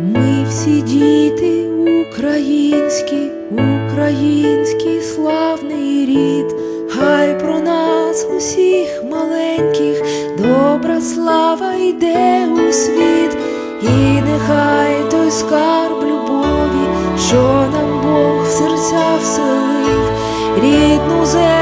Ми всі діти українські, український славний рід, хай про нас усіх маленьких, добра слава йде у світ, і нехай той скарб любові, що нам Бог в серця вселив, рідну землю.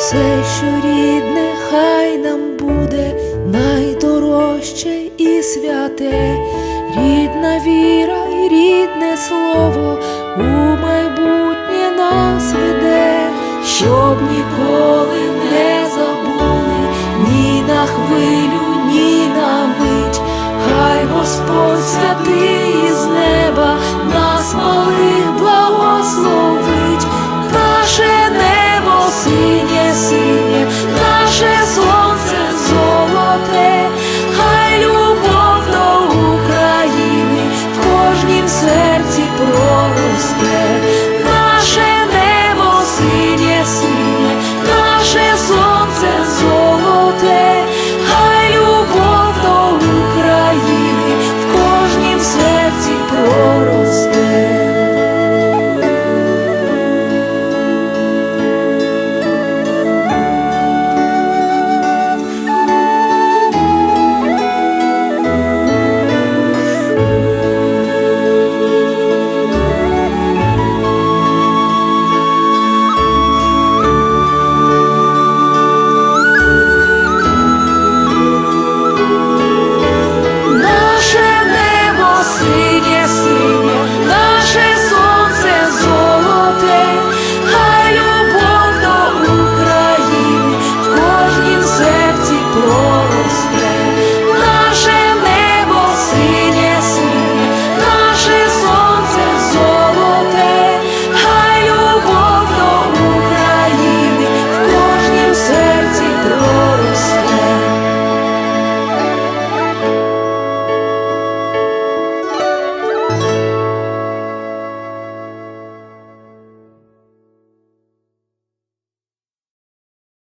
Все, що рідне, хай нам буде найдорожче і святе, рідна віра і рідне слово у майбутнє нас веде, щоб ніколи не забули ні на хвилю, ні на мить, хай Господь святий